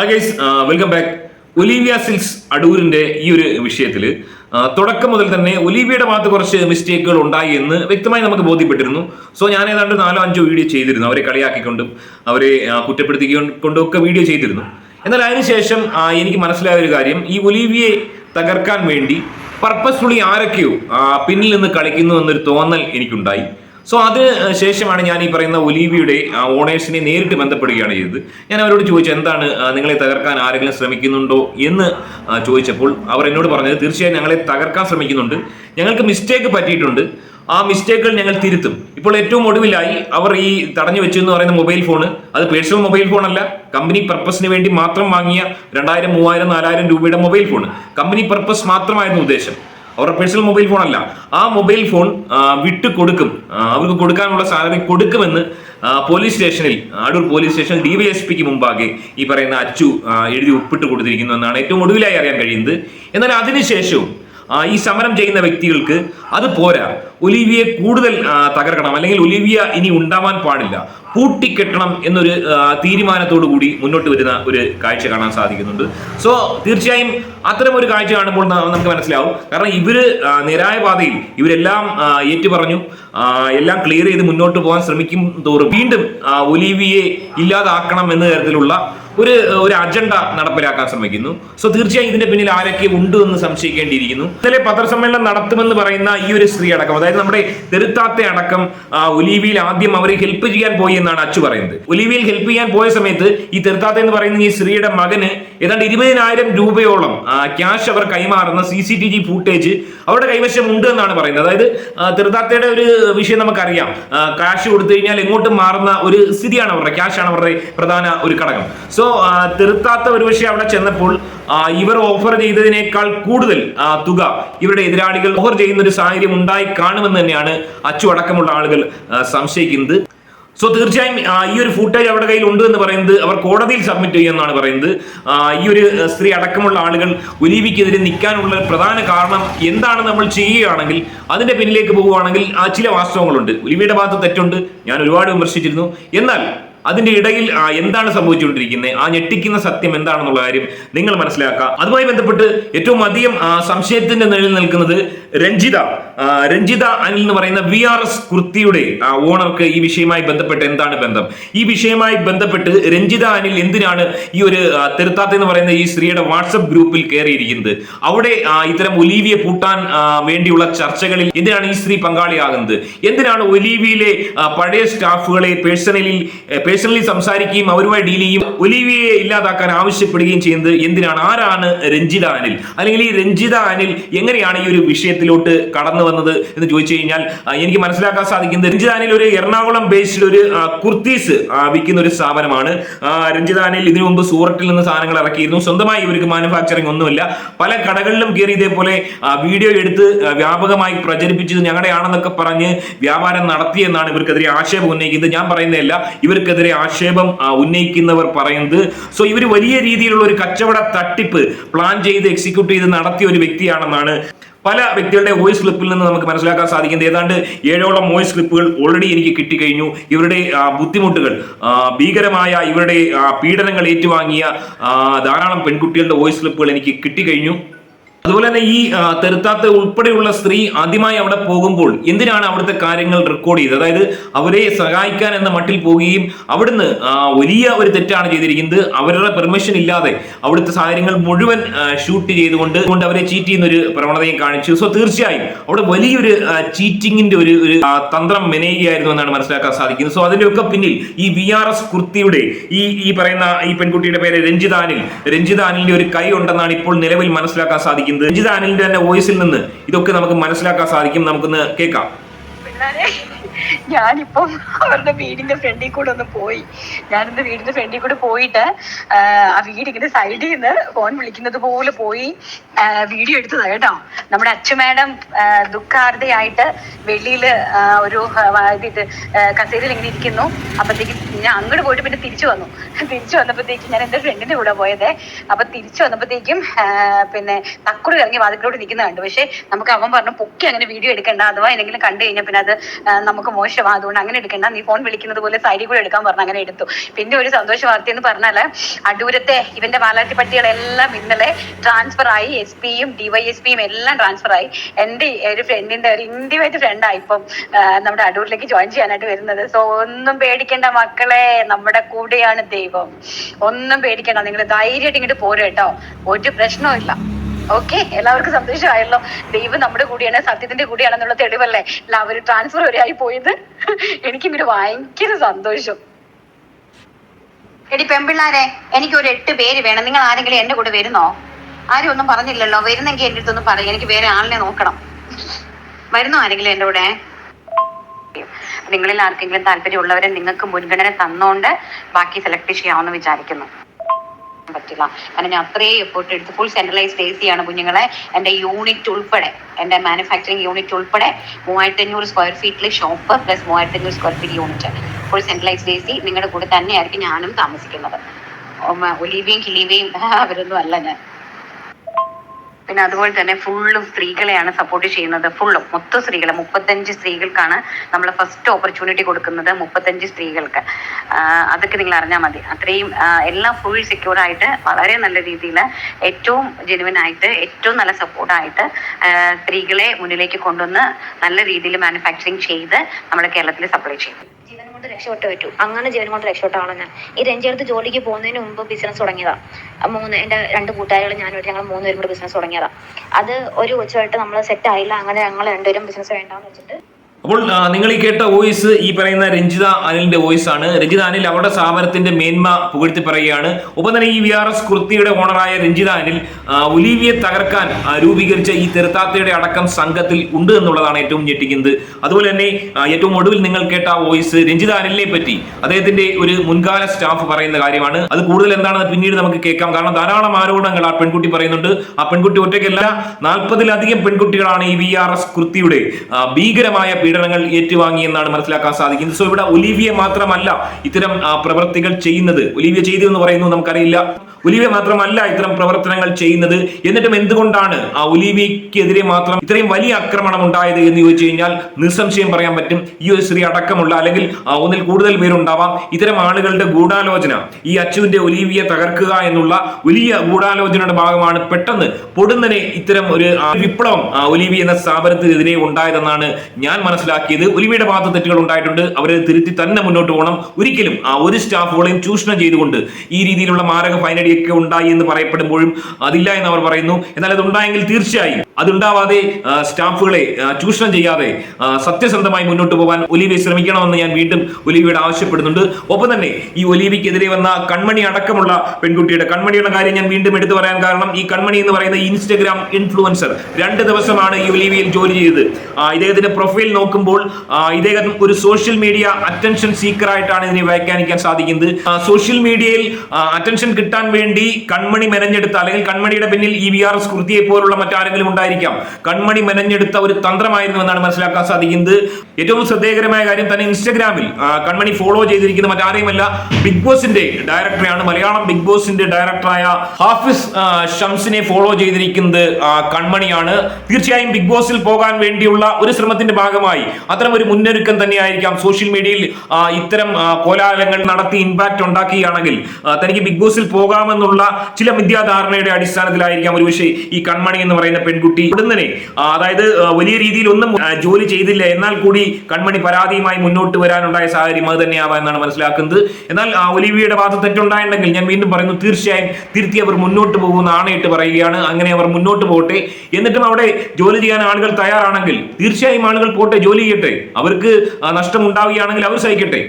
ആ guys welcome back Olivia Silks അടൂരിന്റെ ഈ ഒരു വിഷയത്തിൽ തുടക്കം മുതൽ തന്നെ ഒലീവിയയുടെ ഭാഗത്ത് കുറച്ച് മിസ്റ്റേക്കുകൾ ഉണ്ടായി എന്ന് വ്യക്തമായി നമുക്ക് ബോധ്യപ്പെട്ടിരുന്നു. സോ ഞാൻ ഏതാണ്ട് നാലോ അഞ്ചോ വീഡിയോ ചെയ്തിരുന്നു. അവരെ കളിയാക്കിക്കൊണ്ടും അവരെ കുറ്റപ്പെടുത്തിക്കൊണ്ടും ഒക്കെ വീഡിയോ ചെയ്തിരുന്നു. എന്നാൽ അതിനുശേഷം എനിക്ക് മനസ്സിലായ ഒരു കാര്യം. ഈ ഒലീവിയെ തകർക്കാൻ വേണ്ടി പർപ്പസ്ഫുള്ളി ആരൊക്കെയോ പിന്നിൽ നിന്ന് കളിക്കുന്നു എന്നൊരു തോന്നൽ എനിക്കുണ്ടായി. സോ അത് ശേഷമാണ് ഞാൻ ഈ പറയുന്ന ഒലീവിയുടെ ഓണേഴ്സിനെ നേരിട്ട് ബന്ധപ്പെടുകയാണ് ചെയ്തത്. ഞാൻ അവരോട് ചോദിച്ചു എന്താണ് നിങ്ങളെ തകർക്കാൻ ആരെങ്കിലും ശ്രമിക്കുന്നുണ്ടോ? എന്ന് ചോദിച്ചപ്പോൾ അവർ എന്നോട് പറഞ്ഞത് തീർച്ചയായും ഞങ്ങളെ തകർക്കാൻ ശ്രമിക്കുന്നുണ്ട്. ഞങ്ങൾക്ക് മിസ്റ്റേക്ക് പറ്റിയിട്ടുണ്ട്. ആ മിസ്റ്റേക്കുകൾ ഞങ്ങൾ തിരുത്തും. ഇപ്പോൾ ഏറ്റവും ഒടുവിലായി അവർ ഈ തടഞ്ഞു വെച്ചു എന്ന് പറയുന്ന മൊബൈൽ ഫോൺ അത് പേഴ്സണൽ മൊബൈൽ ഫോൺ അല്ല കമ്പനി പർപ്പസിന് വേണ്ടി മാത്രം വാങ്ങിയ രണ്ടായിരം മൂവായിരം നാലായിരം രൂപയുടെ മൊബൈൽ ഫോൺ കമ്പനി പർപ്പസ് മാത്രമായിരുന്നു ഉദ്ദേശം. അവരുടെ പേഴ്സണൽ മൊബൈൽ ഫോൺ അല്ല. ആ മൊബൈൽ ഫോൺ വിട്ടു കൊടുക്കും. അവർക്ക് കൊടുക്കാനുള്ള സാലറി കൊടുക്കുമെന്ന് പോലീസ് സ്റ്റേഷനിൽ അടൂർ പോലീസ് സ്റ്റേഷൻ ഡിവൈഎസ്പിക്ക് മുമ്പാകെ ഈ പറയുന്ന അച്ചു എഴുതി ഒപ്പിട്ട് കൊടുത്തിരിക്കുന്നു എന്നാണ് ഏറ്റവും ഒടുവിലായി അറിയാൻ കഴിയുന്നത്. എന്നാൽ അതിനുശേഷവും ഈ സമരം ചെയ്യുന്ന വ്യക്തികൾക്ക് അത് പോരാ. ഒലിവിയെ കൂടുതൽ തകർക്കണം. അല്ലെങ്കിൽ ഒലിവിയ ഇനി ഉണ്ടാവാൻ പാടില്ല. പൂട്ടിക്കെട്ടണം എന്നൊരു തീരുമാനത്തോടു കൂടി മുന്നോട്ട് വരുന്ന ഒരു കാഴ്ച കാണാൻ സാധിക്കുന്നുണ്ട്. സോ തീർച്ചയായും അത്തരം ഒരു കാഴ്ച കാണുമ്പോൾ നമുക്ക് മനസ്സിലാവും. കാരണം ഇവർ നിരായ പാതയിൽ ഇവരെല്ലാം ഏറ്റു ഏറ്റുപറഞ്ഞു. എല്ലാം ക്ലിയർ ചെയ്ത് മുന്നോട്ട് പോകാൻ ശ്രമിക്കും തോറും വീണ്ടും ഒലീവിയെ ഇല്ലാതാക്കണം എന്ന തരത്തിലുള്ള ഒരു ഒരു അജണ്ട നടപ്പിലാക്കാൻ ശ്രമിക്കുന്നു. സോ തീർച്ചയായും ഇതിന്റെ പിന്നിൽ ആരൊക്കെ ഉണ്ട് എന്ന് സംശയിക്കേണ്ടിയിരിക്കുന്നു. ഇന്നലെ പത്രസമ്മേളനം നടത്തുമെന്ന് പറയുന്ന ഈ ഒരു സ്ത്രീ അടക്കം അതായത് നമ്മുടെ തെരുത്താത്ത അടക്കം ഒലീവിയിൽ ആദ്യം അവരെ ഹെൽപ്പ് ചെയ്യാൻ പോയി എന്നാണ് അച്ചു പറയുന്നത്. ഒലിവിയിൽ ഹെൽപ്പ് ചെയ്യാൻ പോയ സമയത്ത് ഈ തീർത്ഥാത്ത എന്ന് പറയുന്ന ഈ സ്ത്രീയുടെ മകന് ഏതാണ്ട് ഇരുപതിനായിരം രൂപയോളം ക്യാഷ് അവർ കൈമാറുന്ന C C T V footage അവരുടെ കൈവശം ഉണ്ട് എന്നാണ് പറയുന്നത്. അതായത് തീർത്ഥാത്തയുടെ ഒരു വിഷയം നമുക്കറിയാം. ക്യാഷ് കൊടുത്തു കഴിഞ്ഞാൽ എങ്ങോട്ടും മാറുന്ന ഒരു സ്ഥിതിയാണ് അവരുടെ ക്യാഷ് ആണ് അവരുടെ പ്രധാന ഒരു ഘടകം. സോ തെരുത്താത്ത ഒരു പക്ഷേ അവിടെ ചെന്നപ്പോൾ ഇവർ ഓഫർ ചെയ്തതിനേക്കാൾ കൂടുതൽ തുക ഇവരുടെ എതിരാളികൾ ഓഫർ ചെയ്യുന്ന ഒരു സാഹചര്യം ഉണ്ടായി കാണുമെന്ന് തന്നെയാണ് അച്ചു അടക്കമുള്ള ആളുകൾ സംശയിക്കുന്നത്. സോ തീർച്ചയായും ഈ ഒരു ഫുട്ടേജ് അവരുടെ കയ്യിൽ ഉണ്ട് എന്ന് പറയുന്നത് അവർ കോടതിയിൽ സബ്മിറ്റ് ചെയ്യുമെന്നാണ് പറയുന്നത്. ഈ ഒരു സ്ത്രീ അടക്കമുള്ള ആളുകൾ ഒലീവിക്കെതിരെ നിൽക്കാനുള്ള പ്രധാന കാരണം എന്താണ് നമ്മൾ ചെയ്യുകയാണെങ്കിൽ അതിന്റെ പിന്നിലേക്ക് പോവുകയാണെങ്കിൽ ആ ചില വാസ്തവങ്ങളുണ്ട്. ഒലിവിയുടെ ഭാഗത്ത് തെറ്റുണ്ട്. ഞാൻ ഒരുപാട് വിമർശിച്ചിരുന്നു. എന്നാൽ അതിന്റെ ഇടയിൽ എന്താണ് സംഭവിച്ചുകൊണ്ടിരിക്കുന്നത്? ആ ഞെട്ടിക്കുന്ന സത്യം എന്താണെന്നുള്ള കാര്യം നിങ്ങൾ മനസ്സിലാക്കുക. അതുമായി ബന്ധപ്പെട്ട് ഏറ്റവും അധികം സംശയത്തിന്റെ നിഴലിൽ നിൽക്കുന്നത് രഞ്ജിത. രഞ്ജിത അനിൽ എന്ന് പറയുന്ന വി ആർ എസ് കുർത്തിയുടെ ഓണർക്ക് ഈ വിഷയമായി ബന്ധപ്പെട്ട് എന്താണ് ബന്ധം? ഈ വിഷയമായി ബന്ധപ്പെട്ട് രഞ്ജിത അനിൽ എന്തിനാണ് ഈ ഒരു തെരുത്താത്ത എന്ന് പറയുന്ന ഈ സ്ത്രീയുടെ വാട്സപ്പ് ഗ്രൂപ്പിൽ കയറിയിരിക്കുന്നത്? അവിടെ ഇത്തരം ഒലീവിയെ പൂട്ടാൻ വേണ്ടിയുള്ള ചർച്ചകളിൽ എന്തിനാണ് ഈ സ്ത്രീ പങ്കാളിയാകുന്നത്? എന്തിനാണ് ഒലീവിയിലെ പഴയ സ്റ്റാഫുകളെ പേഴ്സണലിൽ പേഴ്സണലി സംസാരിക്കുകയും അവരുമായി ഡീൽ ചെയ്യും ഒലീവിയെ ഇല്ലാതാക്കാൻ ആവശ്യപ്പെടുകയും ചെയ്യുന്നത് എന്തിനാണ്? ആരാണ് രഞ്ജിത അനിൽ? അല്ലെങ്കിൽ ഈ രഞ്ജിത അനിൽ എങ്ങനെയാണ് ഈ ഒരു വിഷയത്തിലോട്ട് കടന്നു വന്നത് എന്ന് ചോദിച്ചു കഴിഞ്ഞാൽ എനിക്ക് മനസ്സിലാക്കാൻ സാധിക്കുന്നത് രഞ്ജിതാനിൽ ഒരു എറണാകുളം ബേസ്ഡ് ഒരു കുർത്തീസ് വിൽക്കുന്ന ഒരു സ്ഥാപനമാണ്. രഞ്ജിതാനിൽ ഇതിനു മുമ്പ് സൂററ്റിൽ നിന്ന് സാധനങ്ങൾ ഇറക്കിയിരുന്നു. സ്വന്തമായി ഇവർക്ക് മാനുഫാക്ചറിംഗ് ഒന്നുമില്ല. പല കടകളിലും കയറി ഇതേപോലെ വീഡിയോ എടുത്ത് വ്യാപകമായി പ്രചരിപ്പിച്ചത് ഞങ്ങളുടെയാണെന്നൊക്കെ പറഞ്ഞ് വ്യാപാരം നടത്തിയെന്നാണ് ഇവർക്കെതിരെ ആക്ഷേപം ഉന്നയിക്കുന്നത്. ഞാൻ പറയുന്നതല്ല ഇവർക്കെതിരെ ആക്ഷേപം ഉന്നയിക്കുന്നവർ പറയുന്നത്. സോ ഇവർ വലിയ രീതിയിലുള്ള ഒരു കച്ചവട തട്ടിപ്പ് പ്ലാൻ ചെയ്ത് എക്സിക്യൂട്ട് ചെയ്ത് നടത്തിയ ഒരു വ്യക്തിയാണെന്നാണ് പല വ്യക്തികളുടെ വോയിസ് ക്ലിപ്പിൽ നിന്ന് നമുക്ക് മനസ്സിലാക്കാൻ സാധിക്കുന്നത് ഏതാണ്ട് ഏഴോളം വോയിസ് ക്ലിപ്പുകൾ ഓൾറെഡി എനിക്ക് കിട്ടിക്കഴിഞ്ഞു. ഇവരുടെ ബുദ്ധിമുട്ടുകൾ ഭീകരമായ ഇവരുടെ പീഡനങ്ങൾ ഏറ്റുവാങ്ങിയ ധാരാളം പെൺകുട്ടികളുടെ വോയിസ് ക്ലിപ്പുകൾ എനിക്ക് കിട്ടിക്കഴിഞ്ഞു. അതുപോലെ തന്നെ ഈ തെരുത്താത്ത ഉൾപ്പെടെയുള്ള സ്ത്രീ ആദ്യമായി അവിടെ പോകുമ്പോൾ എന്തിനാണ് അവിടുത്തെ കാര്യങ്ങൾ റെക്കോർഡ് ചെയ്തത്? അതായത് അവരെ സഹായിക്കാൻ എന്ന മട്ടിൽ പോവുകയും അവിടുന്ന് വലിയ ഒരു തെറ്റാണ് ചെയ്തിരിക്കുന്നത്. അവരുടെ പെർമിഷൻ ഇല്ലാതെ അവിടുത്തെ സാഹചര്യങ്ങൾ മുഴുവൻ ഷൂട്ട് ചെയ്തുകൊണ്ട് കൊണ്ട് അവരെ ചീറ്റ് ചെയ്യുന്ന ഒരു പ്രവണതയും കാണിച്ചു. സോ തീർച്ചയായും അവിടെ വലിയൊരു ചീറ്റിങ്ങിന്റെ ഒരു ഒരു തന്ത്രം മെനയുകയായിരുന്നു എന്നാണ് മനസ്സിലാക്കാൻ സാധിക്കുന്നത്. സോ അതിന്റെ ഒക്കെ പിന്നിൽ ഈ വി ആർ എസ് കുർത്തിയുടെ ഈ ഈ പറയുന്ന ഈ പെൺകുട്ടിയുടെ പേര് രഞ്ജിതാനിൽ. രഞ്ജിതാനിലിന്റെ ഒരു കൈ ഉണ്ടെന്നാണ് ഇപ്പോൾ നിലവിൽ മനസ്സിലാക്കാൻ സാധിക്കുന്നത്. രഞ്ജിത അനിലിന്റെ തന്നെ വോയിസിൽ നിന്ന് ഇതൊക്കെ നമുക്ക് മനസ്സിലാക്കാൻ സാധിക്കും. നമുക്കൊന്ന് കേൾക്കാം. പിള്ളേരെ ഞാനിപ്പം അവരുടെ വീടിന്റെ ഫ്രണ്ടിൽ കൂടെ ഒന്ന് പോയി. ഞാനിന്ന് വീടിന്റെ ഫ്രണ്ടിൽ കൂടെ പോയിട്ട് ആ, വീടിങ്ങനെ സൈഡിൽ നിന്ന് ഫോൺ വിളിക്കുന്നത് പോലെ പോയി വീഡിയോ എടുത്തതാ കേട്ടോ. നമ്മുടെ അച്ഛൻ മാഡം ദുഃഖാർദ്ധയായിട്ട് വെളിയിൽ ഒരു ഇത് കസേരയിൽ ഇങ്ങനെ ഇരിക്കുന്നു. അപ്പത്തേക്കും ഞാൻ അങ്ങോട്ട് പോയിട്ട് പിന്നെ തിരിച്ചു വന്നു. തിരിച്ചു വന്നപ്പോഴത്തേക്കും ഞാൻ എന്റെ ഫ്രണ്ടിന്റെ കൂടെ പോയതേ. അപ്പൊ തിരിച്ചു വന്നപ്പോഴത്തേക്കും പിന്നെ തക്കുറി ഇറങ്ങി വാതിക്കലോട്ട് നിൽക്കുന്ന കണ്ടു. പക്ഷെ നമുക്ക് അവൻ പറഞ്ഞു പൊക്കി അങ്ങനെ വീഡിയോ എടുക്കണ്ട. അഥവാ എന്തെങ്കിലും കണ്ടു കഴിഞ്ഞാൽ പിന്നെ അത് നമുക്ക് മോശമാണ് അതുകൊണ്ട് അങ്ങനെ എടുക്കണ്ട. നീ ഫോൺ വിളിക്കുന്നത് പോലെ സൈഡിൽ കൂടെ എടുക്കാൻ പറഞ്ഞു അങ്ങനെ എടുത്തു. പിന്നെ ഒരു സന്തോഷ വാർത്ത എന്ന് പറഞ്ഞാൽ അടൂരത്തെ ഇവന്റെ വാലാറ്റി പട്ടികളെല്ലാം ഇന്നലെ ട്രാൻസ്ഫർ ആയി. എസ് പിയും ഡിവൈഎസ്പിയും എല്ലാം ട്രാൻസ്ഫർ ആയി. എന്റെ ഒരു ഫ്രണ്ടിന്റെ ഒരു ഇൻഡിവൈറ്റ് ഫ്രണ്ടായി ഇപ്പം നമ്മുടെ അടൂരിലേക്ക് ജോയിൻ ചെയ്യാനായിട്ട് വരുന്നത്. സോ ഒന്നും പേടിക്കേണ്ട മക്കളെ. നമ്മുടെ കൂടെയാണ് ദൈവം. ഒന്നും പേടിക്കേണ്ട. നിങ്ങൾ ധൈര്യമായിട്ട് ഇങ്ങോട്ട് പോരും കേട്ടോ. ഒരു പ്രശ്നവും ഇല്ല. ഓക്കെ എല്ലാവർക്കും സന്തോഷമായല്ലോ. ദൈവം നമ്മുടെ കൂടെയാണ് സത്യത്തിന്റെ കൂടിയാണെന്നുള്ള തെളിവല്ലേ? എല്ലാവരും ട്രാൻസ്ഫർ വരെ ആയി പോയത് ഇവർ ഭയങ്കര സന്തോഷം. എടി പെമ്പിള്ളാരെ എനിക്ക് ഒരു എട്ട് പേര് വേണം. നിങ്ങൾ ആരെങ്കിലും എന്റെ കൂടെ വരുന്നോ? ആരും ഒന്നും പറഞ്ഞില്ലല്ലോ. വരുന്നെങ്കിൽ എന്റെ അടുത്തൊന്നും പറയും. എനിക്ക് വേറെ ആളിനെ നോക്കണം. വരുന്നോ ആരെങ്കിലും എന്റെ കൂടെ? നിങ്ങളിൽ ആർക്കെങ്കിലും താല്പര്യമുള്ളവരെ നിങ്ങൾക്ക് മുൻഗണന തന്നോണ്ട് ബാക്കി സെലക്ട് ചെയ്യാമെന്ന് വിചാരിക്കുന്നു. പറ്റില്ല കാരണം ഞാൻ അത്രയും എഫേർട്ട് എടുത്ത് ഫുൾ സെൻട്രലൈസ്ഡ് എ സി ആണ് കുഞ്ഞുങ്ങളെ എന്റെ യൂണിറ്റ് ഉൾപ്പെടെ എന്റെ മാനുഫാക്ചറിങ് യൂണിറ്റ് ഉൾപ്പെടെ മൂവായിരത്തി അഞ്ഞൂറ് സ്ക്വയർ ഫീറ്റിൽ ഷോപ്പ് പ്ലസ് മൂവായിരത്തി അഞ്ഞൂറ് square feet unit full centralised A C നിങ്ങളുടെ കൂടെ തന്നെയായിരിക്കും ഞാനും താമസിക്കുന്നത് ഒലീവിയും കിലീവിയും അവരൊന്നും അല്ല ഞാൻ പിന്നെ അതുപോലെ തന്നെ ഫുള്ളും സ്ത്രീകളെയാണ് സപ്പോർട്ട് ചെയ്യുന്നത്. ഫുള്ളും മൊത്തം സ്ത്രീകളെ. മുപ്പത്തഞ്ച് സ്ത്രീകൾക്കാണ് നമ്മൾ ഫസ്റ്റ് ഓപ്പർച്യൂണിറ്റി കൊടുക്കുന്നത് മുപ്പത്തഞ്ച് സ്ത്രീകൾക്ക്. അതൊക്കെ നിങ്ങൾ അറിഞ്ഞാൽ മതി. അത്രയും എല്ലാം ഫുൾ സെക്യൂർ ആയിട്ട് വളരെ നല്ല രീതിയിൽ ഏറ്റവും ജെനുവൻ ആയിട്ട് ഏറ്റവും നല്ല സപ്പോർട്ടായിട്ട് സ്ത്രീകളെ മുന്നിലേക്ക് കൊണ്ടുവന്ന് നല്ല രീതിയിൽ മാനുഫാക്ചറിങ് ചെയ്ത് നമ്മുടെ കേരളത്തിൽ സപ്ലൈ ചെയ്യും. രക്ഷപ്പെട്ടു പറ്റൂ. അങ്ങനെ ജീവൻ കൊണ്ട് രക്ഷപ്പെട്ടാണോ ഞാൻ. ഈ രഞ്ജിയടുത്ത് ജോലിക്ക് പോകുന്നതിന് മുമ്പ് ബിസിനസ് തുടങ്ങിയതാണ് മൂന്ന് എന്റെ രണ്ട് കൂട്ടുകാരികൾ ഞാനും ഞങ്ങൾ മൂന്നുപേരും കൂടെ ബിസിനസ് തുടങ്ങിയതാ. അത് ഒരു കൊച്ചുമായിട്ട് നമ്മൾ സെറ്റ് ആയില്ല. അങ്ങനെ ഞങ്ങൾ രണ്ടുപേരും ബിസിനസ് വേണ്ടാന്ന് വെച്ചിട്ട് അപ്പോൾ നിങ്ങൾ ഈ കേട്ട വോയിസ് ഈ പറയുന്ന രഞ്ജിത അനിലിന്റെ വോയിസ് ആണ് രഞ്ജിത അനിൽ അവരുടെ സ്ഥാപനത്തിന്റെ മേന്മ പുകഴ്ത്തി പറയുകയാണ്. ഒപ്പം തന്നെ ഈ വി ആർ എസ് കുർത്തിയുടെ ഓണറായ രഞ്ജിത അനിൽ ഒലീവിയെ തകർക്കാൻ രൂപീകരിച്ച ഈ തെരുത്താത്തയുടെ അടക്കം സംഘത്തിൽ ഉണ്ട് എന്നുള്ളതാണ് ഏറ്റവും ഞെട്ടിക്കുന്നത്. അതുപോലെ തന്നെ ഏറ്റവും ഒടുവിൽ നിങ്ങൾ കേട്ട വോയിസ് രഞ്ജിത അനിലിനെ പറ്റി അദ്ദേഹത്തിന്റെ ഒരു മുൻകാല സ്റ്റാഫ് പറയുന്ന കാര്യമാണ്. അത് കൂടുതൽ എന്താണെന്ന് പിന്നീട് നമുക്ക് കേൾക്കാം. കാരണം ധാരാളം ആരോപണങ്ങൾ ആ പെൺകുട്ടി പറയുന്നുണ്ട്. ആ പെൺകുട്ടി ഒറ്റയ്ക്കല്ല നാൽപ്പതിലധികം പെൺകുട്ടികളാണ് ഈ വി ആർ എസ് കുർത്തിയുടെ ഭീകരമായ പീഡനങ്ങൾ ഏറ്റുവാങ്ങിയെന്നാണ് മനസ്സിലാക്കാൻ സാധിക്കുന്നത്. സോ ഇവിടെ ഒലിവിയെ മാത്രമല്ല ഇത്തരം പ്രവൃത്തികൾ ചെയ്യുന്നത്. ഒലിവിയ ചെയ്തു എന്ന് പറയുന്നു നമുക്കറിയില്ല. ഒലിവിയ മാത്രമല്ല ഇത്തരം പ്രവർത്തനങ്ങൾ ചെയ്യുന്നത്. എന്നിട്ടും എന്തുകൊണ്ടാണ് ആ ഒലിവിയ്ക്കെതിരെ മാത്രം ഇത്രയും വലിയ ആക്രമണം ഉണ്ടായത് എന്ന് ചോദിച്ചു കഴിഞ്ഞാൽ നിസ്സംശയം പറയാൻ പറ്റും. ഈ ഒരു സ്ത്രീ അടക്കമുള്ള അല്ലെങ്കിൽ ഒന്നിൽ കൂടുതൽ പേരുണ്ടാവാം. ഇത്തരം ആളുകളുടെ ഗൂഢാലോചന ഈ അച്ചുവിന്റെ ഒലിവിയെ തകർക്കുക എന്നുള്ള വലിയ ഗൂഢാലോചനയുടെ ഭാഗമാണ് പെട്ടെന്ന് പൊടുന്നനെ ഇത്തരം ഒരു വിപ്ലവം ഒലിവി എന്ന സ്ഥാപനത്തിനെതിരെ ഉണ്ടായതെന്നാണ് ഞാൻ മനസ്സിലാക്കിയത്. ഒലിവിയുടെ ഭാഗത്ത് തെറ്റുകൾ ഉണ്ടായിട്ടുണ്ട്. അവരെ തിരുത്തി തന്നെ മുന്നോട്ട് പോകണം. ഒരിക്കലും ആ ഒരു സ്റ്റാഫുകളെയും ചൂഷണം ചെയ്തുകൊണ്ട് ഈ രീതിയിലുള്ള മാരക ഫൈനടിയൊക്കെ ഉണ്ടായി എന്ന് പറയപ്പെടുമ്പോഴും അതില്ല എന്ന് അവർ പറയുന്നു. എന്നാൽ അത് ഉണ്ടായെങ്കിൽ തീർച്ചയായും അതുണ്ടാവാതെ സ്റ്റാഫുകളെ ചൂഷണം ചെയ്യാതെ സത്യസന്ധമായി മുന്നോട്ട് പോകാൻ ഒലിവിയെ ശ്രമിക്കണമെന്ന് ഞാൻ വീണ്ടും ഒലിവിയോട് ആവശ്യപ്പെടുന്നുണ്ട്. ഒപ്പം തന്നെ ഈ ഒലിവിക്കെതിരെ വന്ന കൺമണി അടക്കമുള്ള പെൺകുട്ടിയുടെ കൺമണിയുടെ കാര്യം ഞാൻ വീണ്ടും എടുത്തു പറയാൻ കാരണം ഈ കൺമണി എന്ന് പറയുന്ന ഇൻസ്റ്റഗ്രാം ഇൻഫ്ലുവൻസർ രണ്ട് ദിവസമാണ് ഈ ഒലിവിയിൽ ജോലി ചെയ്തത് ഇദ്ദേഹത്തിന്റെ പ്രൊഫൈൽ നോക്കുമ്പോൾ ഇദ്ദേഹം ഒരു സോഷ്യൽ മീഡിയ അറ്റൻഷൻ സീക്കർ ആയിട്ടാണ് ഇതിനെ വ്യാഖ്യാനിക്കാൻ സാധിക്കുന്നത്. സോഷ്യൽ മീഡിയയിൽ അറ്റൻഷൻ കിട്ടാൻ വേണ്ടി കൺമണി മെനഞ്ഞെടുത്ത അല്ലെങ്കിൽ കൺമണിയുടെ പിന്നിൽ ഈ വി ആർ എസ് കൃതിയെ പോലുള്ള മറ്റാരെങ്കിലും ഉണ്ടായിരിക്കാം. കൺമണി മെനഞ്ഞെടുത്ത ഒരു തന്ത്രമായിരുന്നു എന്നാണ് മനസ്സിലാക്കാൻ സാധിക്കുന്നത്. ഏറ്റവും ശ്രദ്ധേയകരമായ കാര്യം തന്നെ ഇൻസ്റ്റഗ്രാമിൽ കൺമണി ഫോളോ ചെയ്തിരിക്കുന്ന മറ്റാരെയുമല്ല ബിഗ് ബോസിന്റെ ഡയറക്ടറെയാണ് മലയാളം ബിഗ് ബോസിന്റെ ഡയറക്ടറായ ഹാഫിസ് ഷംസിനെ ഫോളോ ചെയ്തിരിക്കുന്നത് കൺമണിയാണ്. തീർച്ചയായും ബിഗ് ബോസിൽ പോകാൻ വേണ്ടിയുള്ള ഒരു ശ്രമത്തിന്റെ ഭാഗമായി അത്തരം ഒരു മുന്നൊരുക്കം തന്നെയായിരിക്കാം സോഷ്യൽ മീഡിയയിൽ ഇത്തരം കോലാഹലങ്ങൾ നടത്തി ഇമ്പാക്ട് ഉണ്ടാക്കുകയാണെങ്കിൽ തനിക്ക് ബിഗ് ബോസിൽ പോകാമെന്നുള്ള ചില മിഥ്യാധാരണയുടെ അടിസ്ഥാനത്തിലായിരിക്കാം ഒരുപക്ഷെ ഈ കൺമണി എന്ന് പറയുന്ന പെൺകുട്ടി ഉടനെ അതായത് വലിയ രീതിയിൽ ഒന്നും ജോലി ചെയ്തില്ല. എന്നാൽ കൂടി കൺമണി പരാതിയുമായി മുന്നോട്ട് വരാനുണ്ടായ സാഹചര്യം അത് തന്നെയാവാം എന്നാണ് മനസ്സിലാക്കുന്നത്. എന്നാൽ ഒലിവിയുടെ ഭാഗത്ത് തെറ്റുണ്ടായിട്ടുണ്ടെങ്കിൽ ഞാൻ വീണ്ടും പറയുന്നു തീർച്ചയായും തിരുത്തി അവർ മുന്നോട്ട് പോകുന്ന ആണയിട്ട് പറയുകയാണ്. അങ്ങനെ അവർ മുന്നോട്ട് പോകട്ടെ. എന്നിട്ടും അവിടെ ജോലി ചെയ്യാൻ ആളുകൾ തയ്യാറാണെങ്കിൽ തീർച്ചയായും ആളുകൾ പോട്ടെ. ജോലി ചെയ്യട്ടെ. അവർക്ക് നഷ്ടം ഉണ്ടാവുകയാണെങ്കിൽ അവർ സഹിക്കട്ടെ.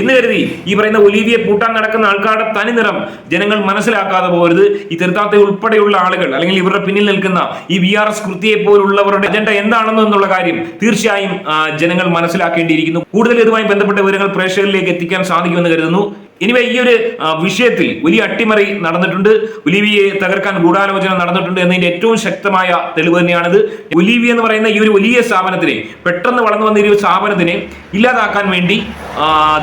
എന്ന് കരുതി ഈ പറയുന്ന ഒലീവിയെ പൂട്ടാൻ നടക്കുന്ന ആൾക്കാരുടെ തനി നിറം ജനങ്ങൾ മനസ്സിലാക്കാതെ പോകരുത് ഈ തെരുത്താത്ത ഉൾപ്പെടെയുള്ള ആളുകൾ അല്ലെങ്കിൽ ഇവരുടെ പിന്നിൽ നിൽക്കുന്ന ഈ വി ആർ എസ് കൃത്യയെ പോലുള്ളവരുടെ അജണ്ട എന്താണെന്ന് എന്നുള്ള കാര്യം തീർച്ചയായും ജനങ്ങൾ മനസ്സിലാക്കേണ്ടിയിരിക്കുന്നു. കൂടുതൽ ഇതുമായി ബന്ധപ്പെട്ട വിവരങ്ങൾ പ്രേക്ഷകരിലേക്ക് എത്തിക്കാൻ സാധിക്കുമെന്ന് കരുതുന്നു. ഇനിവേ ഈ ഒരു വിഷയത്തിൽ വലിയ അട്ടിമറി നടന്നിട്ടുണ്ട്. ഒലിവിയെ തകർക്കാൻ ഗൂഢാലോചന നടന്നിട്ടുണ്ട് എന്നതിന്റെ ഏറ്റവും ശക്തമായ തെളിവ് തന്നെയാണിത്. ഒലിവി എന്ന് പറയുന്ന ഈ ഒരു വലിയ സ്ഥാപനത്തിനെ പെട്ടെന്ന് വളർന്നു വന്ന ഈ ഒരു സ്ഥാപനത്തിനെ ഇല്ലാതാക്കാൻ വേണ്ടി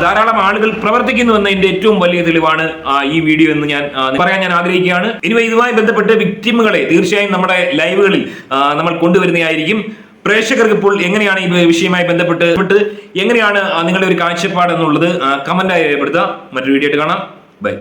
ധാരാളം ആളുകൾ പ്രവർത്തിക്കുന്നു എന്നതിന്റെ ഏറ്റവും വലിയ തെളിവാണ് ഈ വീഡിയോ എന്ന് ഞാൻ പറയാൻ ഞാൻ ആഗ്രഹിക്കുകയാണ്. ഇനിവേ ഇതുമായി ബന്ധപ്പെട്ട് വിക്ടിമുകളെ തീർച്ചയായും നമ്മുടെ ലൈവുകളിൽ നമ്മൾ കൊണ്ടുവരുന്നതായിരിക്കും. പ്രേക്ഷകർക്ക് ഇപ്പോൾ എങ്ങനെയാണ് ഈ വിഷയവുമായി ബന്ധപ്പെട്ട് എങ്ങനെയാണ് നിങ്ങളുടെ ഒരു കാഴ്ചപ്പാട് എന്നുള്ളത് കമന്റായി രേഖപ്പെടുത്തുക. മറ്റൊരു വീഡിയോ ആയിട്ട് കാണാം. ബൈ